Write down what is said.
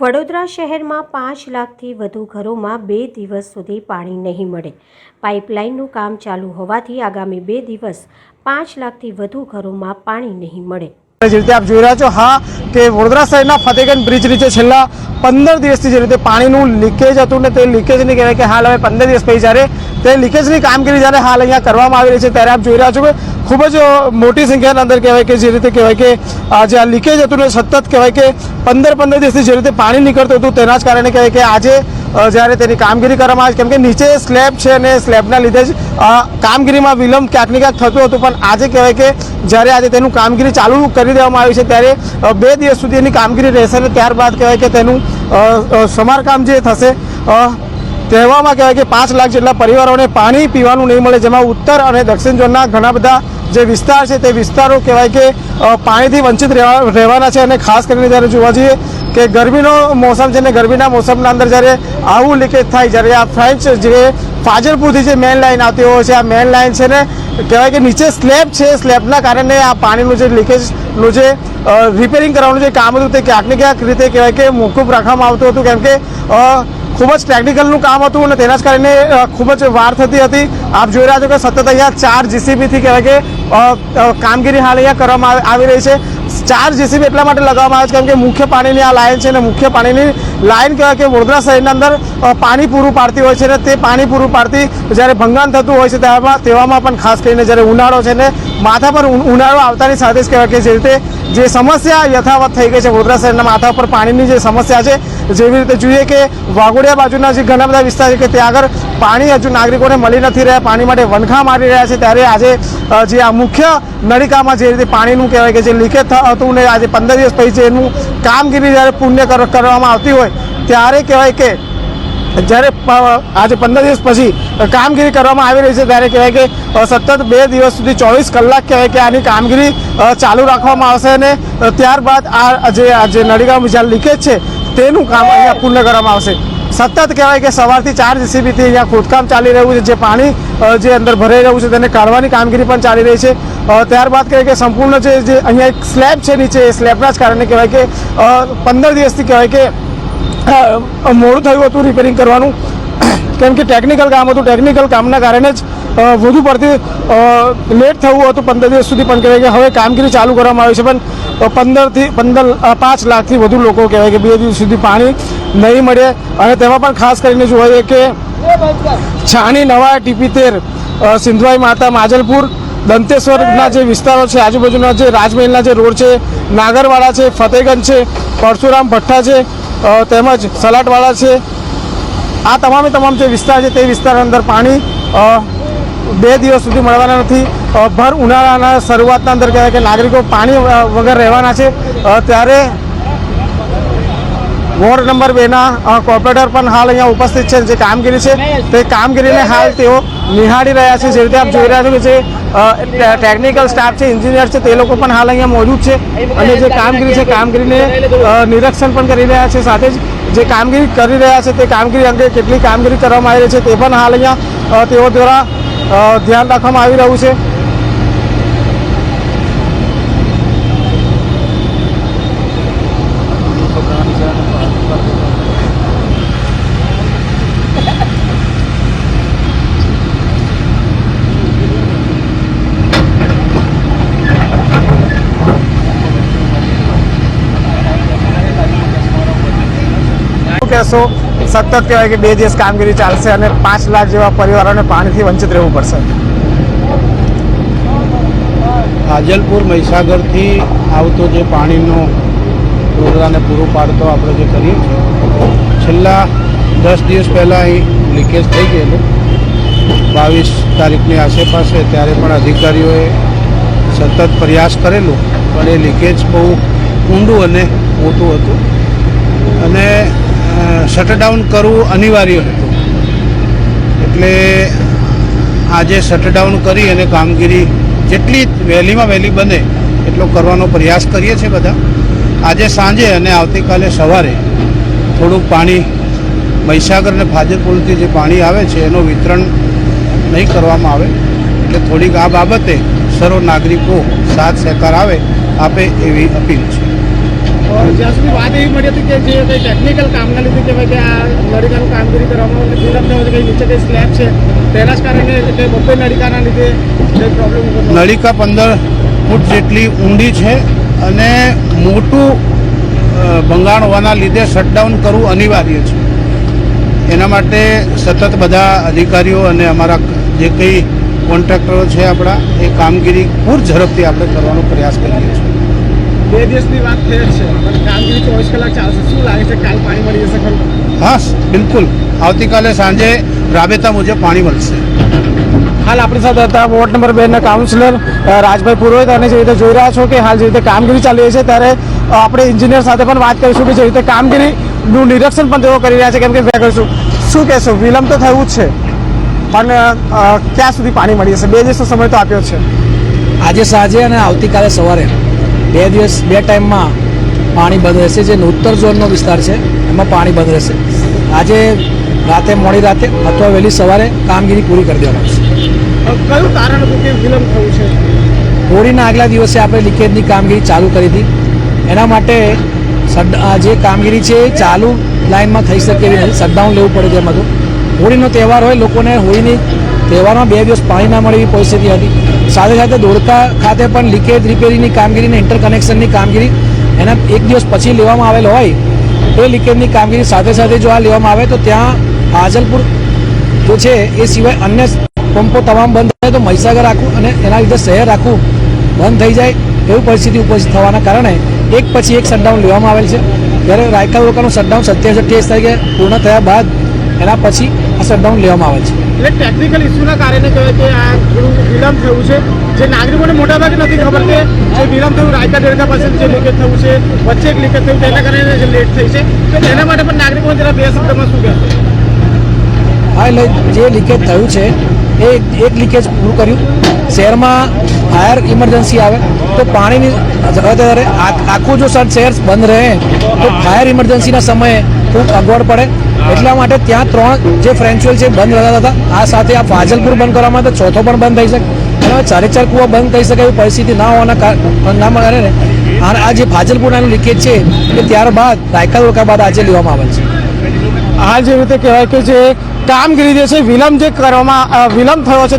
વડોદરા શહેરમાં પાંચ લાખથી વધુ ઘરોમાં બે દિવસ સુધી પાણી નહીં મળે. પાઇપલાઇનનું કામ ચાલુ હોવાથી આગામી બે દિવસ પાંચ લાખથી વધુ ઘરોમાં પાણી નહીં મળે. જે રીતે આપ જોઈ રહ્યા છો, હા, કે વડોદરા શહેરના ફતેગંજ બ્રિજ નીચે છેલ્લા પંદર દિવસથી જે રીતે પાણીનું લીકેજ હતું ને તે લીકેજની કહેવાય કે હાલ હવે પંદર દિવસ પછી જ્યારે તે લીકેજની કામગીરી જ્યારે હાલ અહીંયા કરવામાં આવી રહી છે, ત્યારે આપ જોઈ રહ્યા છો કે ખૂબ જ મોટી સંખ્યાના અંદર કહેવાય કે જે રીતે કહેવાય કે જે આ લીકેજ હતું ને સતત કહેવાય કે પંદર પંદર દિવસથી જે રીતે પાણી નીકળતું હતું તેના જ કારણે કહેવાય કે આજે જ્યારે તેની કામગીરી કરવામાં આવે છે, કેમ નીચે સ્લેબ છે અને સ્લેબના લીધે જ કામગીરીમાં વિલંબ ક્યાંક ને ક્યાંક થતું હતું, પણ આજે કહેવાય કે જ્યારે આજે તેનું કામગીરી ચાલુ કરી દેવામાં આવી છે, ત્યારે બે દિવસ સુધી એની કામગીરી રહેશે અને ત્યારબાદ કહેવાય કે તેનું સમારકામ જે થશે કહેવામાં કહેવાય કે પાંચ લાખ જેટલા પરિવારોને પાણી પીવાનું નહીં મળે, જેમાં ઉત્તર અને દક્ષિણ ઝોનના ઘણા બધા જે વિસ્તાર છે તે વિસ્તારો કહેવાય કે પાણીથી વંચિત રહેવા- રહેવાના છે અને ખાસ કરીને જ્યારે જોવા જઈએ કે ગરમીનો મોસમ છે ને ગરમીના મોસમના અંદર જ્યારે આવું લીકેજ થાય જ્યારે આ ફ્રેન્ચ જે ફાજલપુરથી જે મેન લાઇન આવતી હોય છે, આ મેન લાઇન છે ને કહેવાય કે નીચે સ્લેબ છે, સ્લેબના કારણે આ પાણીનું જે લીકેજનું જે રિપેરિંગ કરવાનું જે કામ હતું તે ક્યાંક ને ક્યાંક રીતે કહેવાય કે મોકૂફ રાખવામાં આવતું હતું. કેમ કે ખૂબ જ ટેકનિકલનું કામ હતું અને તેના જ કારણે ખૂબ જ વાર થતી હતી. આપ જોઈ રહ્યા છો કે સતત અહીંયા ચાર જીસીબીથી કહેવાય કે કામગીરી હાલ અહીંયા કરવામાં આવી- રહી છે. ચાર જીસીબી એટલા માટે લગાવવામાં આવે છે કેમ કે મુખ્ય પાણીની આ લાઇન છે અને મુખ્ય પાણીની લાઈન કહેવાય કે વડોદરા શહેરના અંદર પાણી પૂરું પાડતી હોય છે અને તે પાણી પૂરું પાડતી જ્યારે ભંગાણ થતું હોય છે તેવામાં તેવામાં પણ ખાસ કરીને જ્યારે ઉનાળો છે ને માથા પર ઉનાળો આવતાની સાથે જ કહેવાય કે જે રીતે જે સમસ્યા યથાવત થઈ ગઈ છે વડોદરા શહેરના માથા પર પાણીની જે સમસ્યા છે જેવી રીતે જોઈએ કે વાઘોડિયા બાજુના જે ઘણા બધા વિસ્તાર છે કે ત્યાં આગળ પાણી હજુ નાગરિકોને મળી નથી રહ્યા, પાણી માટે વનખા મારી રહ્યા છે, ત્યારે આજે જે આ મુખ્ય નળિકામાં જે રીતે પાણીનું કહેવાય કે જે લીકેજ હતું ને આજે પંદર દિવસ પછી જે એનું કામગીરી જ્યારે પુણ્ય કરવામાં આવતી હોય, ત્યારે કહેવાય કે જ્યારે આજે પંદર દિવસ પછી કામગીરી કરવામાં આવી રહી છે, ત્યારે કહેવાય કે સતત બે દિવસ સુધી ચોવીસ કલાક કહેવાય કે આની કામગીરી ચાલુ રાખવામાં આવશે અને ત્યારબાદ આ જે આ જે નળીગામ જ્યાં લીકેજ છે તેનું કામ અહીંયા પૂર્ણ કરવામાં આવશે. સતત કહેવાય કે સવારથી ચાર જીસીબીથી અહીંયા ખોદકામ ચાલી રહ્યું છે. જે પાણી જે અંદર ભરાઈ રહ્યું છે તેને કાઢવાની કામગીરી પણ ચાલી રહી છે. ત્યારબાદ કહેવાય કે સંપૂર્ણ જે અહીંયા એક સ્લેબ છે નીચે, એ સ્લેબના જ કારણે કહેવાય કે પંદર દિવસથી કહેવાય કે મોડું થયું હતું રિપેરિંગ કરવાનું. કેમ કે ટેકનિકલ કામ હતું. ટેકનિકલ કામના કારણે જ વધુ પડતી લેટ થવું હતું પંદર દિવસ સુધી પણ કહેવાય કે હવે કામગીરી ચાલુ કરવામાં આવી છે, પણ પંદરથી, પંદર પાંચ લાખથી વધુ લોકો કહેવાય કે બે દિવસ સુધી પાણી નહીં મળે. અને તેમાં પણ ખાસ કરીને જઈએ કે છાણી નવા ટીપી તેર સિંધવાઈ માતા, માજલપુર, દંતેશ્વરના જે વિસ્તારો છે, આજુબાજુના જે રાજમહેલના જે રોડ છે, નાગરવાડા છે, ફતેગંજ છે, પરશુરામ ભઠ્ઠા છે તેમજ સલાટવાડા છે. આ તમામે તમામ જે વિસ્તાર છે, તે વિસ્તારની અંદર પાણી બે દિવસ સુધી મળવાના નથી. ભર ઉનાળાના શરૂઆતના અંદર કહેવાય કે નાગરિકો પાણી વગર રહેવાના છે. ત્યારે વોર્ડ નંબર બેના કોર્પોરેટર પણ હાલ અહીંયા ઉપસ્થિત છે જે કામગીરી છે, તે કામગીરીને હાલ તેઓ નિહાળી રહ્યા છે. જે રીતે આપ જોઈ રહ્યા છો કે જે ટેકનિકલ સ્ટાફ છે, એન્જિનિયર છે, તે લોકો પણ હાલ અહીંયા મોજૂદ છે. અને જે કામગીરી છે, કામગીરીને નિરીક્ષણ પણ કરી રહ્યા છે. સાથે જ જે કામગીરી કરી રહ્યા છે, તે કામગીરી અંગે કેટલી કામગીરી કરવામાં આવી રહી છે, તે પણ હાલ અહીંયા તેઓ દ્વારા ધ્યાન રાખવામાં આવી રહ્યું છે. કહેશો? સતત કહેવાય કે બે દિવસ કામગીરી ચાલશે અને પાંચ લાખ જેવા પરિવારોને પાણીથી વંચિત રહેવું પડશે. હાજલપુર મહીસાગરથી આવતો જે પાણીનો વડોદરાને પૂરું પાડતો આપણે જે કરીએ છીએ, છેલ્લા દસ દિવસ પહેલાં અહીં લીકેજ થઈ ગયેલું. બાવીસ તારીખની આસેપાસે ત્યારે પણ અધિકારીઓએ સતત પ્રયાસ કરેલું, પણ એ લીકેજ બહુ ઊંડું અને મોટું હતું. અને શટડાઉન કરવું અનિવાર્ય હતું. એટલે આજે શટડાઉન કરી અને કામગીરી જેટલી વહેલીમાં વહેલી બને એટલો કરવાનો પ્રયાસ કરીએ છીએ બધા. આજે સાંજે અને આવતીકાલે સવારે થોડુંક પાણી મહીસાગર અને ફાજલપુરથી જે પાણી આવે છે એનું વિતરણ નહીં કરવામાં આવે. એટલે થોડીક આ બાબતે સર્વ નાગરિકો સાથ સહકાર આવે આપે એવી અપીલ છે. જ્યાં સુધી વાત એવી મળી હતી કે જે કંઈ ટેકનિકલ કામના લીધે કહેવાય કે આ નળિકાનું કામગીરી કરવામાં વિલંબ થયો છે કંઈ નીચે કંઈ સ્લેબ છે તેના જ કારણે કે બપોર નળિકાના લીધે કંઈ પ્રોબ્લેમ નળિકા પંદર ફૂટ જેટલી ઊંડી છે અને મોટું ભંગાણ હોવાના લીધે શટડાઉન કરવું અનિવાર્ય છે. એના માટે સતત બધા અધિકારીઓ અને અમારા જે કંઈ કોન્ટ્રાક્ટરો છે આપણા, એ કામગીરી પૂર ઝડપથી આપણે કરવાનો પ્રયાસ કરીએ. બે દિવસની વાત થઈ છે. પણ કામગીરી ચોવીસ કલાક ચાલશે શું લાગે છે કાલ પાણી મળી જશે ખરું? હા બિલકુલ. આવતીકાલે સાંજે રાબેતા મુજબ પાણી મળશે. હાલ આપણી સાથે હતા વોર્ડ નંબર બે ના કાઉન્સિલર રાજભાઈ પુરોહિત. અને જે રીતે જોઈ રહ્યા છો કે હાલ જે રીતે કામગીરી ચાલી રહી છે ત્યારે આપણે એન્જિનિયર સાથે પણ વાત કરીશું કે જે રીતે કામગીરીનું નિરીક્ષણ પણ તેઓ કરી રહ્યા છે. કેમ કે કરીશું શું કહેશો વિલંબ તો થયું જ છે. પણ ક્યાં સુધી પાણી મળી જશે? બે દિવસનો સમય તો આપ્યો છે. આજે સાંજે અને આવતીકાલે સવારે બે દિવસ બે ટાઈમમાં પાણી બંધ રહેશે. જે ઉત્તર ઝોનનો વિસ્તાર છે એમાં પાણી બંધ રહેશે. આજે રાતે મોડી રાતે અથવા વહેલી સવારે કામગીરી પૂરી કરી દેવામાં આવશે. કયું કારણ હતું કે વિલંબ થયું છે? હોળીના આગલા દિવસે આપણે લીકેજની કામગીરી ચાલુ કરી હતી. એના માટે જે કામગીરી છે એ ચાલુ લાઇનમાં થઈ શકે એવી નથી. શટડાઉન લેવું પડે તેમ હતું હોળીનો તહેવાર હોય લોકોને હોળીની તહેવારમાં બે દિવસ પાણી ના મળે એવી પરિસ્થિતિ હતી. સાથે સાથે ધોળકા ખાતે પણ લીકેજ રિપેરિંગની કામગીરી ઇન્ટરકનેક્શનની કામગીરી એના એક દિવસ પછી લેવામાં આવેલ હોય એ લીકેજની કામગીરી સાથે સાથે જો આ લેવામાં આવે તો ત્યાં હાજલપુર જો છે એ સિવાય અન્ય પંપો તમામ બંધ થાય તો મહીસાગર આખું અને એના લીધે શહેર આખું બંધ થઈ જાય એવી પરિસ્થિતિ ઉપસ્થિત થવાના કારણે એક પછી એક શટડાઉન લેવામાં આવેલ છે. જ્યારે રાયકા લોકોનું શટડાઉન સત્યાવીસ અઠ્યાવીસ તારીખે પૂર્ણ થયા બાદ એના પછી આ શટડાઉન લેવામાં આવે છે. એટલે ટેકનિકલ ઇસ્યુના કારણે કહેવાય કે આ થોડું વિલંબ થયું છે. જે નાગરિકોને મોટાભાગે નથી ખબર કે જે વિલંબ થયું રાયકા ડેરકા પાસે જે લીકેજ થયું છે વચ્ચે એક લીકેજ થયું તેના કારણે જે લેટ થઈ છે. તો તેના માટે પણ નાગરિકોને જરા બે શબ્દમાં શું કહેશો? હા એટલે જે લીકેજ થયું છે એ એક લીકેજ પૂરું કર્યું. શહેરમાં ફાયર ઇમરજન્સી આવે તો પાણીની આખું જો શહેર બંધ રહે તો ફાયર ઇમરજન્સીના સમયે ખૂબ અગવડ પડે. એટલા માટે ત્યાં ત્રણ જે ફ્રેન્ચુઅલ છે બંધ રહેતા હતા. આ સાથે આ ફાજલપુર બંધ કરવામાં તો ચોથો પણ બંધ થઈ શકે. અને ચારે ચાર કૂવા બંધ થઈ શકે એવી પરિસ્થિતિ ના હોવાના ના કારણે અને આ જે ફાજલપુરના લીકેજ છે એ ત્યારબાદ રાયકા રોકા બાદ આજે લેવામાં આવેલ છે. આ જે રીતે કહેવાય કે જે કામગીરી જે છે વિલંબ જે કરવામાં વિલંબ થયો છે